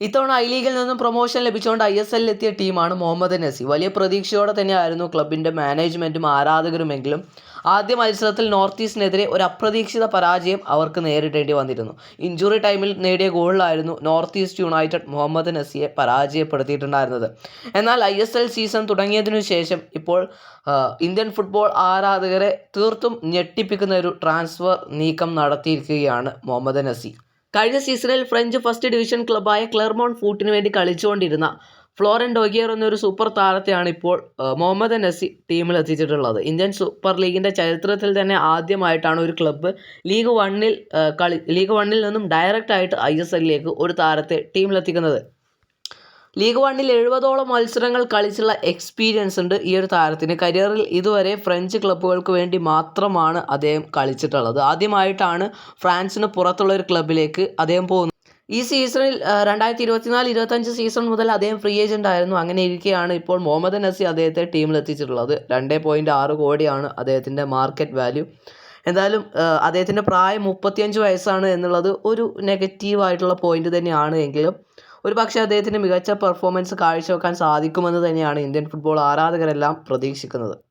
ഇത്തവണ ഐ ലീഗിൽ നിന്നും പ്രൊമോഷൻ ലഭിച്ചുകൊണ്ട് ഐ എസ് എല്ലിൽ എത്തിയ ടീമാണ് മുഹമ്മദ് നസി വലിയ പ്രതീക്ഷയോടെ തന്നെയായിരുന്നു ക്ലബിന്റെ മാനേജ്മെന്റും ആരാധകരുമെങ്കിലും ആദ്യ മത്സരത്തിൽ നോർത്ത് ഈസ്റ്റിനെതിരെ ഒരു അപ്രതീക്ഷിത പരാജയം അവർക്ക് നേരിടേണ്ടി വന്നിരുന്നു. ഇഞ്ചുറി ടൈമിൽ നേടിയ ഗോളിലായിരുന്നു നോർത്ത് ഈസ്റ്റ് യുണൈറ്റഡ് മുഹമ്മദ് നസിയെ പരാജയപ്പെടുത്തിയിട്ടുണ്ടായിരുന്നത്. എന്നാൽ ഐ എസ് എൽ സീസൺ തുടങ്ങിയതിനു ശേഷം ഇപ്പോൾ ഇന്ത്യൻ ഫുട്ബോൾ ആരാധകരെ തീർത്തും ഞെട്ടിപ്പിക്കുന്ന ഒരു ട്രാൻസ്ഫർ നീക്കം നടത്തിയിരിക്കുകയാണ് മുഹമ്മദ് നസി കഴിഞ്ഞ സീസണിൽ ഫ്രഞ്ച് ഫസ്റ്റ് ഡിവിഷൻ ക്ലബായ ക്ലെർമോൺ ഫൂട്ടിന് വേണ്ടി കളിച്ചുകൊണ്ടിരുന്ന ഫ്ലോറൻ ഡോഗിയർ എന്നൊരു സൂപ്പർ താരത്തെയാണ് ഇപ്പോൾ മുഹമ്മദ് നസി ടീമിൽ എത്തിച്ചിട്ടുള്ളത്. ഇന്ത്യൻ സൂപ്പർ ലീഗിന്റെ ചരിത്രത്തിൽ തന്നെ ആദ്യമായിട്ടാണ് ഒരു ക്ലബ്ബ് ലീഗ് വണ്ണിൽ കളി ലീഗ് വണ്ണിൽ നിന്നും ഡയറക്റ്റായിട്ട് ഐ എസ് എല്ലിലേക്ക് ഒരു താരത്തെ ടീമിലെത്തിക്കുന്നത്. ലീഗ് വണ്ണിൽ എഴുപതോളം മത്സരങ്ങൾ കളിച്ചുള്ള എക്സ്പീരിയൻസ് ഉണ്ട് ഈ ഒരു താരത്തിന്. കരിയറിൽ ഇതുവരെ ഫ്രഞ്ച് ക്ലബ്ബുകൾക്ക് വേണ്ടി മാത്രമാണ് അദ്ദേഹം കളിച്ചിട്ടുള്ളത്. ആദ്യമായിട്ടാണ് ഫ്രാൻസിന് പുറത്തുള്ള ഒരു ക്ലബിലേക്ക് അദ്ദേഹം പോകുന്നത്. ഈ സീസണിൽ രണ്ടായിരത്തി ഇരുപത്തിനാല് ഇരുപത്തഞ്ച് സീസൺ മുതൽ അദ്ദേഹം ഫ്രീ ഏജന്റ് ആയിരുന്നു. അങ്ങനെ ഇരിക്കെയാണ് ഇപ്പോൾ മുഹമ്മദ് നസി അദ്ദേഹത്തെ ടീമിൽ എത്തിച്ചിട്ടുള്ളത് രണ്ട് പോയിന്റ് ആറ് കോടിയാണ് അദ്ദേഹത്തിന്റെ മാർക്കറ്റ് വാല്യൂ എന്തായാലും അദ്ദേഹത്തിന്റെ പ്രായം മുപ്പത്തിയഞ്ച് വയസ്സാണ് എന്നുള്ളത് ഒരു നെഗറ്റീവായിട്ടുള്ള പോയിന്റ് തന്നെയാണ് എങ്കിലും ഒരു പക്ഷേ അദ്ദേഹത്തിന് മികച്ച പെർഫോമൻസ് കാഴ്ചവെക്കാൻ സാധിക്കുമെന്ന് തന്നെയാണ് ഇന്ത്യൻ ഫുട്ബോൾ ആരാധകരെല്ലാം പ്രതീക്ഷിക്കുന്നത്.